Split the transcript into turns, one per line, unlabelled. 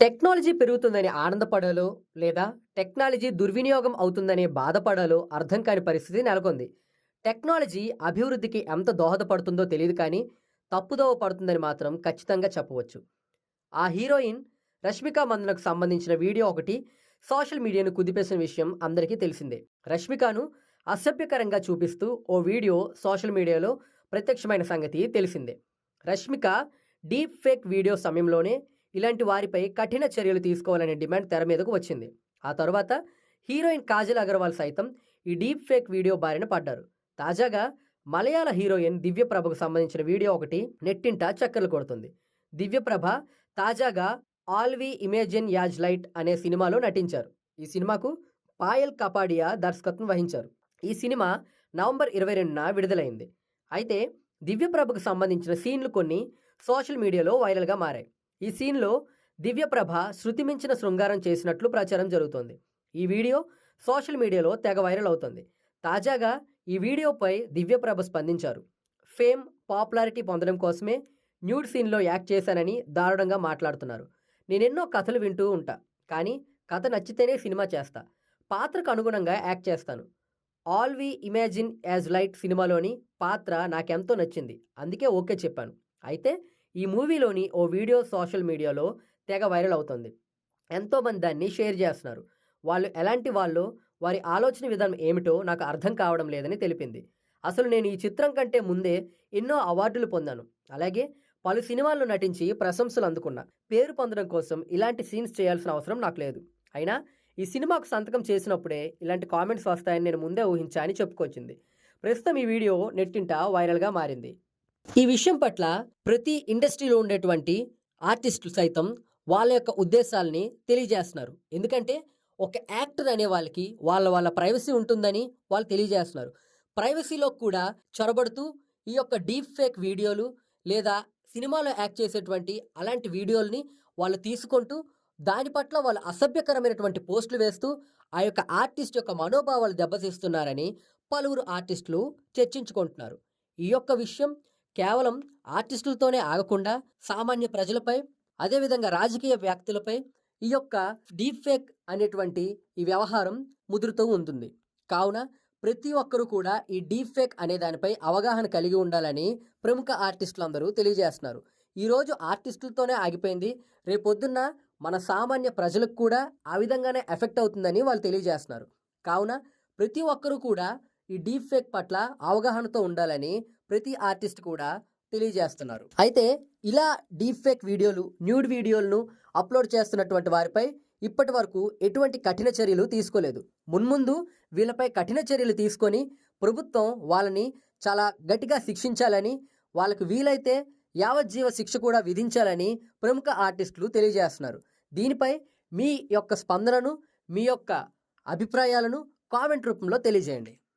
Technology పెరుగుతుందని ఆనందపడాలో లేదా technology దుర్వినియోగం అవుతుందనే బాధపడాలో అర్థం కాని పరిస్థితి నెలకొంది. టెక్నాలజీ అభివృద్ధికి ఎంత దోహదపడుతుందో తెలియదు కానీ తప్పుదోవ పడుతుందని మాత్రం ఖచ్చితంగా చెప్పవచ్చు. ఆ హీరోయిన్ రష్మిక మందనకు సంబంధించిన వీడియో ఒకటి సోషల్ మీడియాను కుదిపేసిన విషయం అందరికీ తెలిసిందే. రష్మికను అసభ్యకరంగా చూపిస్తూ ఓ వీడియో సోషల్ మీడియాలో ప్రత్యక్షమైన సంగతి తెలిసిందే. రష్మిక డీప్ ఫేక్ వీడియో సమయంలోనే ఇలాంటి వారిపై కఠిన చర్యలు తీసుకోవాలనే డిమాండ్ తెర మీదకు వచ్చింది. ఆ తర్వాత హీరోయిన్ కాజల్ అగర్వాల్ సైతం ఈ డీప్ ఫేక్ వీడియో బారిన పడ్డారు. తాజాగా మలయాళ హీరోయిన్ దివ్యప్రభకు సంబంధించిన వీడియో ఒకటి నెట్టింట చక్కర్లు కొడుతుంది. దివ్యప్రభ తాజాగా ఆల్వి ఇమేజిన్ యాజ్ లైట్ అనే సినిమాలో నటించారు. ఈ సినిమాకు పాయల్ కపాడియా దర్శకత్వం వహించారు. ఈ సినిమా నవంబర్ ఇరవై రెండున విడుదలైంది. అయితే దివ్యప్రభకు సంబంధించిన సీన్లు కొన్ని సోషల్ మీడియాలో వైరల్గా మారాయి. ఈ సీన్లో దివ్యప్రభ శృతిమించిన శృంగారం చేసినట్లు ప్రచారం జరుగుతోంది. ఈ వీడియో సోషల్ మీడియాలో తెగ వైరల్ అవుతుంది. తాజాగా ఈ వీడియోపై దివ్యప్రభ స్పందించారు. ఫేమ్ పాపులారిటీ పొందడం కోసమే న్యూడ్ సీన్లో యాక్ట్ చేశానని దారుణంగా మాట్లాడుతున్నారు. నేనెన్నో కథలు వింటూ ఉంటా కానీ కథ నచ్చితేనే సినిమా చేస్తా. పాత్రకు అనుగుణంగా యాక్ట్ చేస్తాను. All we imagine as light సినిమాలోని పాత్ర నాకెంతో నచ్చింది. అందుకే ఓకే చెప్పాను. అయితే ఈ మూవీలోని ఓ వీడియో సోషల్ మీడియాలో తెగ వైరల్ అవుతుంది. ఎంతోమంది దాన్ని షేర్ చేస్తున్నారు. వాళ్ళు ఎలాంటి వాళ్ళు వారి ఆలోచన విధానం ఏమిటో నాకు అర్థం కావడం లేదని తెలిపింది. అసలు నేను ఈ చిత్రం కంటే ముందే ఎన్నో అవార్డులు పొందాను. అలాగే పలు సినిమాల్లో నటించి ప్రశంసలు అందుకున్నా. పేరు పొందడం కోసం ఇలాంటి సీన్స్ చేయాల్సిన అవసరం నాకు లేదు. అయినా ఈ సినిమాకు సంతకం చేసినప్పుడే ఇలాంటి కామెంట్స్ వస్తాయని నేను ముందే ఊహించా అని చెప్పుకొచ్చింది. ప్రస్తుతం ఈ వీడియో నెట్టింట వైరల్గా మారింది. ఈ విషయం పట్ల ప్రతి ఇండస్ట్రీలో ఉండేటువంటి ఆర్టిస్టులు సైతం వాళ్ళ యొక్క ఉద్దేశాలని తెలియజేస్తున్నారు. ఎందుకంటే ఒక యాక్టర్ అనే వాళ్ళకి వాళ్ళ వాళ్ళ ప్రైవసీ ఉంటుందని వాళ్ళు తెలియజేస్తున్నారు. ప్రైవసీలో కూడా చొరబడుతూ ఈ యొక్క డీప్ ఫేక్ వీడియోలు లేదా సినిమాలో యాక్ట్ చేసేటువంటి అలాంటి వీడియోల్ని వాళ్ళు తీసుకుంటూ దాని పట్ల వాళ్ళు అసభ్యకరమైనటువంటి పోస్టులు వేస్తూ ఆ యొక్క ఆర్టిస్ట్ యొక్క మనోభావాలు దెబ్బతీస్తున్నారని పలువురు ఆర్టిస్టులు చర్చించుకుంటున్నారు. ఈ యొక్క విషయం కేవలం ఆర్టిస్టులతోనే ఆగకుండా సామాన్య ప్రజలపై అదేవిధంగా రాజకీయ వ్యక్తులపై ఈ యొక్క డీప్ ఫేక్ అనేటువంటి ఈ వ్యవహారం ముదురుతూ ఉంటుంది. కావున ప్రతి ఒక్కరూ కూడా ఈ డీప్ ఫేక్ అనే దానిపై అవగాహన కలిగి ఉండాలని ప్రముఖ ఆర్టిస్టులు అందరూ తెలియజేస్తున్నారు ఈరోజు ఆర్టిస్టులతోనే ఆగిపోయింది. రేపొద్దున్న మన సామాన్య ప్రజలకు కూడా ఆ విధంగానే ఎఫెక్ట్ అవుతుందని వాళ్ళు తెలియజేస్తున్నారు. కావున ప్రతి ఒక్కరూ కూడా ఈ డీప్ ఫేక్ పట్ల అవగాహనతో ఉండాలని ప్రతి ఆర్టిస్ట్ కూడా తెలియజేస్తున్నారు. అయితే ఇలా డీప్ ఫేక్ వీడియోలు న్యూడ్ వీడియోలను అప్లోడ్ చేస్తున్నటువంటి వారిపై ఇప్పటి వరకు ఎటువంటి కఠిన చర్యలు తీసుకోలేదు. మున్ముందు వీళ్ళపై కఠిన చర్యలు తీసుకొని ప్రభుత్వం వాళ్ళని చాలా గట్టిగా శిక్షించాలని వాళ్ళకు వీలైతే యావజ్జీవ శిక్ష కూడా విధించాలని ప్రముఖ ఆర్టిస్టులు తెలియజేస్తున్నారు. దీనిపై మీ యొక్క స్పందనను మీ యొక్క అభిప్రాయాలను కామెంట్ రూపంలో తెలియజేయండి.